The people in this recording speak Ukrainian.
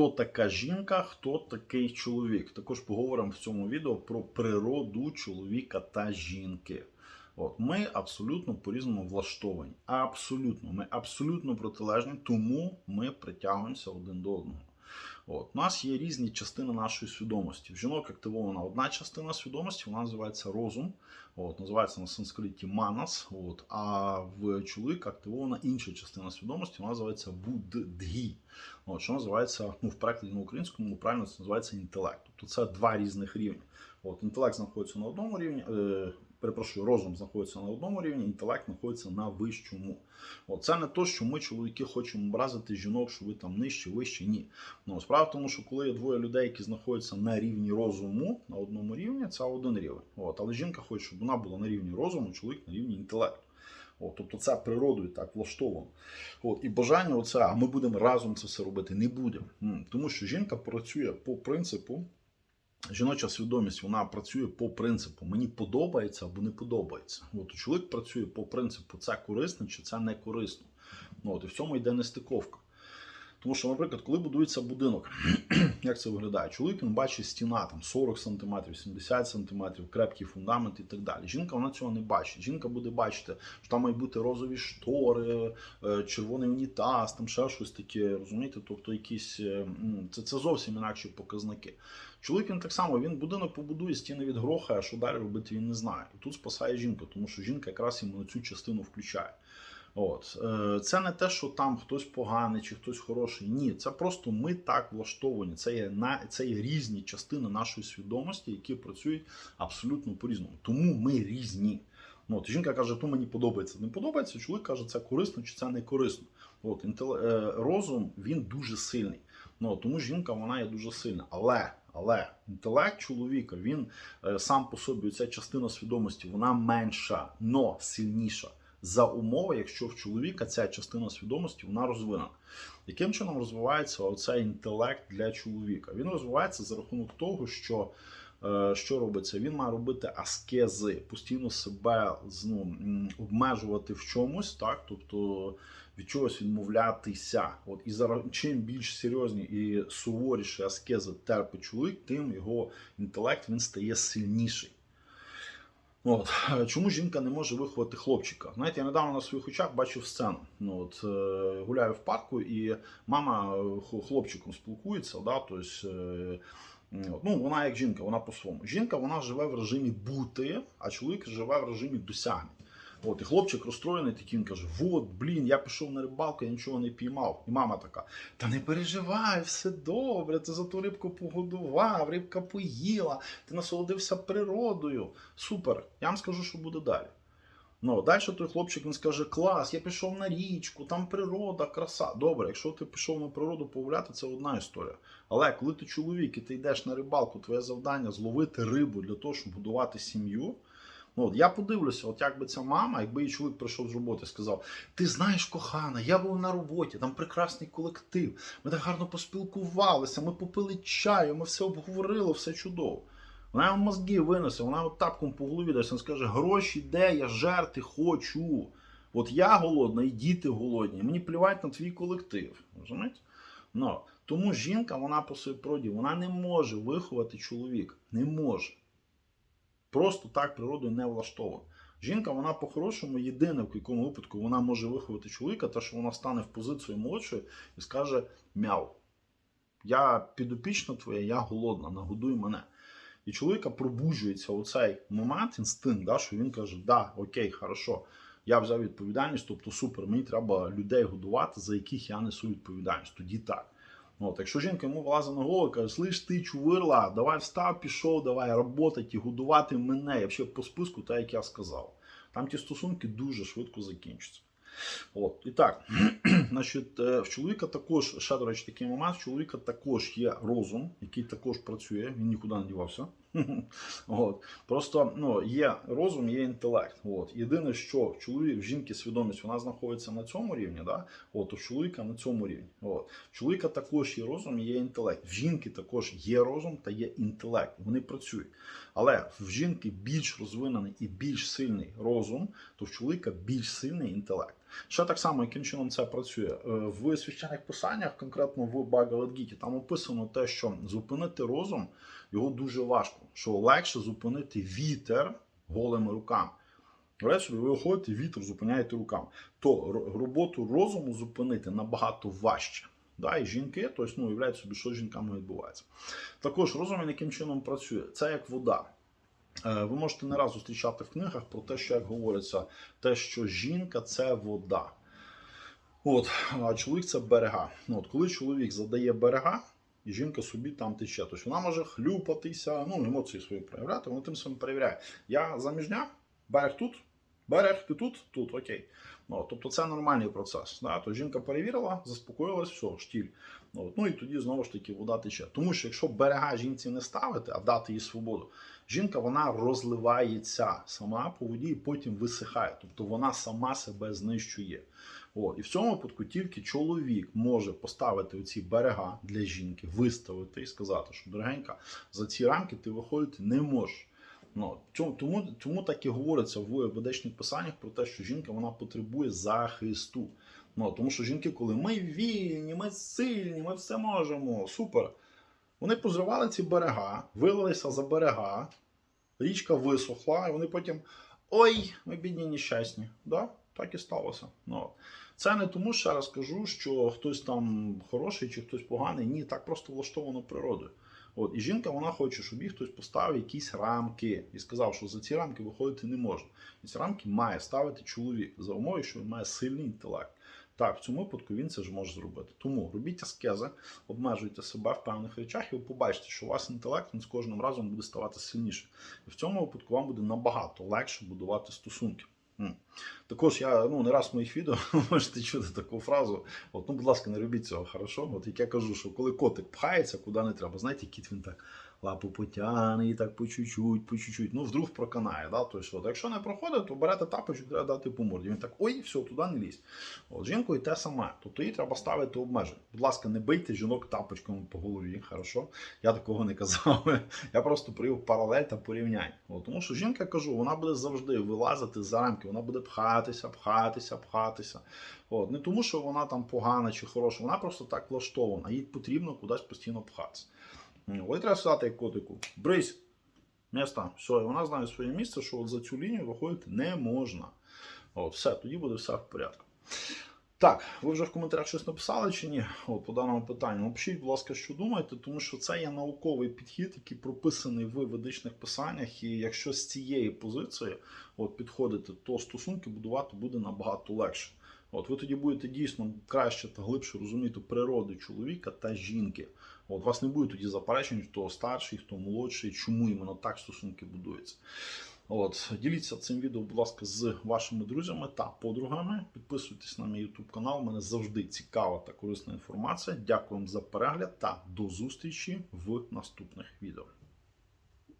хто така жінка, хто такий чоловік. Також поговоримо в цьому відео про природу чоловіка та жінки. От ми абсолютно по-різному влаштовані. Абсолютно, ми абсолютно протилежні, тому ми притягуємося один до одного. От, у нас є різні частини нашої свідомості. В жінок активована одна частина свідомості, вона називається розум. От, називається на санскриті манас. От, а в чоловіка активована інша частина свідомості, вона називається буддгі. От, що називається, ну, в перекладі на українському правильно це називається інтелект. Тобто це два різних рівні. От, інтелект знаходиться на одному рівні. Е, Перепрошую, розум знаходиться на одному рівні, інтелект знаходиться на вищому. От, це не то, що ми, чоловіки, хочемо образити жінок, що ви там нижче, вище. Ні. Ну, справа в тому, що коли є двоє людей, які знаходяться на рівні розуму, на одному рівні, це один рівень. От, але жінка хоче, щоб вона була на рівні розуму, чоловік на рівні інтелекту. От, тобто це природою так влаштовано. От, і бажання оце, а ми будемо разом це все робити, не будемо. Тому що жінка працює по принципу. Жіноча свідомість вона працює по принципу мені подобається або не подобається. От чоловік працює по принципу це корисно чи це не корисно. От, і в цьому йде нестиковка. Тому що, наприклад, коли будується будинок, як це виглядає? Чоловік він бачить стіна там 40 см, 70 см, крепкий фундамент і так далі. Жінка вона цього не бачить. Жінка буде бачити, що там мають бути розові штори, е, червоний унітаз, там ще щось таке, розумієте? Тобто якісь е, це, це зовсім інакші показники. Чоловік він так само він будинок побудує, стіни від гроха, а що далі робити він не знає. І тут спасає жінка, тому що жінка якраз йому на цю частину включає. От Е, це не те, що там хтось поганий чи хтось хороший. Ні, це просто ми так влаштовані. Це є на це є різні частини нашої свідомості, які працюють абсолютно по-різному. Тому ми різні. От, жінка каже, то мені подобається, не подобається. Чоловік каже, це корисно чи це не корисно. От інтеле... розум він дуже сильний. Ну тому жінка вона є дуже сильна. Але але інтелект чоловіка він е, сам по собі ця частина свідомості вона менша, но сильніша за умови, якщо в чоловіка ця частина свідомості вона розвинена. Яким чином розвивається оцей інтелект для чоловіка? Він розвивається за рахунок того, що е, що робиться? Він має робити аскези, постійно себе ну, обмежувати в чомусь, так тобто від чогось відмовлятися. От і зараз чим більш серйозні і суворіші аскези терпить чоловік, тим його інтелект він стає сильніший. От чому жінка не може виховати хлопчика? Знаєте, я недавно на своїх очах бачив сцену. Ну от е, гуляю в парку, і мама хлопчиком спілкується. Да, тобто, е, ну вона як жінка, вона по-своєму. Жінка вона живе в режимі бути, а чоловік живе в режимі досягнень. От, і хлопчик розстроєний такий, він каже: От, блін, я пішов на рибалку, я нічого не піймав. І мама така: Та не переживай, все добре, ти за ту рибку погодував, рибка поїла, ти насолодився природою. Супер. Я вам скажу, що буде далі. Ну, далі той хлопчик він скаже: клас, я пішов на річку, там природа, краса. Добре, якщо ти пішов на природу погуляти, це одна історія. Але коли ти чоловік і ти йдеш на рибалку, твоє завдання зловити рибу для того, щоб будувати сім'ю. Ну, от я подивлюся, от як би ця мама, якби її чоловік прийшов з роботи і сказав: Ти знаєш, кохана, я був на роботі, там прекрасний колектив, ми так гарно поспілкувалися, ми попили чаю, ми все обговорили, все чудово. Вона йому мозги винесе, вона йому тапком по голові дасть, скаже, гроші де, я жерти хочу. От я голодна, і діти голодні, мені плювати на твій колектив. розумієте? Ну, тому жінка, вона по своїй природі, вона не може виховати чоловіка. Не може. Просто так природою не влаштована. Жінка, вона по-хорошому єдине, в якому випадку вона може виховати чоловіка, те, що вона стане в позицію молодшої і скаже мяу. Я підопічна твоя, я голодна, нагодуй мене. І чоловіка пробуджується оцей момент, інстинкт, да, що він каже, да, окей, хорошо, я взяв відповідальність, тобто супер, мені треба людей годувати, за яких я несу відповідальність. Тоді так. От, якщо жінка йому влазить на голову, каже, слиш ти, чувирла, давай встав, пішов, давай роботати годувати мене. Я ще по списку, так як я сказав. Там ті стосунки дуже швидко закінчаться. От, і так, значить, е, в чоловіка також, ще, до речі, такий момент, в чоловіка також є розум, який також працює, він нікуди не дівався. От. Просто ну, є розум, є інтелект. От. Єдине, що в чоловік, в жінки свідомість вона знаходиться на цьому рівні, да? От, у чоловіка на цьому рівні. От. В чоловіка також є розум, є інтелект. В жінки також є розум та є інтелект. Вони працюють. Але в жінки більш розвинений і більш сильний розум, то в чоловіка більш сильний інтелект. Ще так само, яким чином це працює. Е, В священних писаннях, конкретно в Багавадгіті, там описано те, що зупинити розум його дуже важко. Що легше зупинити вітер голими руками. Собі, ви виходите, вітер зупиняєте руками. То роботу розуму зупинити набагато важче. Да, і жінки, тобто, ну, уявляють собі, що з жінками відбувається. Також розум яким чином працює. Це як вода. Е, Ви можете не раз зустрічати в книгах про те, що як говориться, те, що жінка це вода. От, а чоловік це берега. Ну, от, коли чоловік задає берега, і жінка собі там тече. Тобто вона може хлюпатися, ну, емоції свої проявляти, вона тим самим перевіряє. Я заміжня, берег тут, берег, ти тут, тут, окей. Ну, тобто це нормальний процес. Да? То жінка перевірила, заспокоїлась, все, штіль. Ну, ну і тоді знову ж таки вода тече. Тому що якщо берега жінці не ставити, а дати їй свободу, жінка вона розливається сама по воді і потім висихає. Тобто вона сама себе знищує. О, і в цьому випадку тільки чоловік може поставити оці берега для жінки, виставити і сказати, що дорогенька, за ці рамки ти виходити не можеш. Ну, тому, тому так і говориться в ведичних писаннях про те, що жінка вона потребує захисту. Ну, тому що жінки, коли ми вільні, ми сильні, ми все можемо, супер. Вони позривали ці берега, вилилися за берега, річка висохла, і вони потім. Ой, ми бідні нещасні. Да? Так і сталося. Ну, це не тому, ще раз кажу, що хтось там хороший чи хтось поганий. Ні, так просто влаштовано природою. От, і жінка вона хоче, щоб їй хтось поставив якісь рамки і сказав, що за ці рамки виходити не можна. І ці рамки має ставити чоловік за умовою, що він має сильний інтелект. Так, в цьому випадку він це ж може зробити. Тому робіть аскези, обмежуйте себе в певних речах, і ви побачите, що у вас інтелект він з кожним разом буде ставати сильніше. І в цьому випадку вам буде набагато легше будувати стосунки. Також я ну не раз в моїх відео можете чути таку фразу. От, ну, будь ласка, не робіть цього хорошо. От як я кажу, що коли котик пхається, куди не треба, знаєте, кіт він так лапу потягне і так по чуть-чуть, по чуть-чуть. Ну, вдруг проканає. Да? Тобто, от, якщо не проходить, то берете тапочок, треба дати по морді. Він так, ой, все, туди не лізь. От жінкою те саме. Тобто їй треба ставити обмеження. Будь ласка, не бийте жінок тапочками по голові. Хорошо? Я такого не казав. Я просто привів паралель та порівняння. От, тому що жінка кажу, вона буде завжди вилазити за рамки, вона буде пхатися, пхатися, пхатися. От, не тому, що вона там погана чи хороша, вона просто так влаштована. Їй потрібно кудись постійно пхатися. Ой, треба як котику. Брись! Місто, все, і вона знає своє місце, що от за цю лінію виходити не можна. От, все, тоді буде все в порядку. Так, ви вже в коментарях щось написали чи ні? От, по даному питанню. Напишіть, будь ласка, що думаєте, тому що це є науковий підхід, який прописаний в ведичних писаннях. І якщо з цієї позиції от, підходити, то стосунки будувати буде набагато легше. От ви тоді будете дійсно краще та глибше розуміти природу чоловіка та жінки. От вас не буде тоді заперечень, хто старший, хто молодший, чому іменно так стосунки будуються. От, діліться цим відео, будь ласка, з вашими друзями та подругами. Підписуйтесь на мій YouTube канал. У мене завжди цікава та корисна інформація. Дякую вам за перегляд та до зустрічі в наступних відео.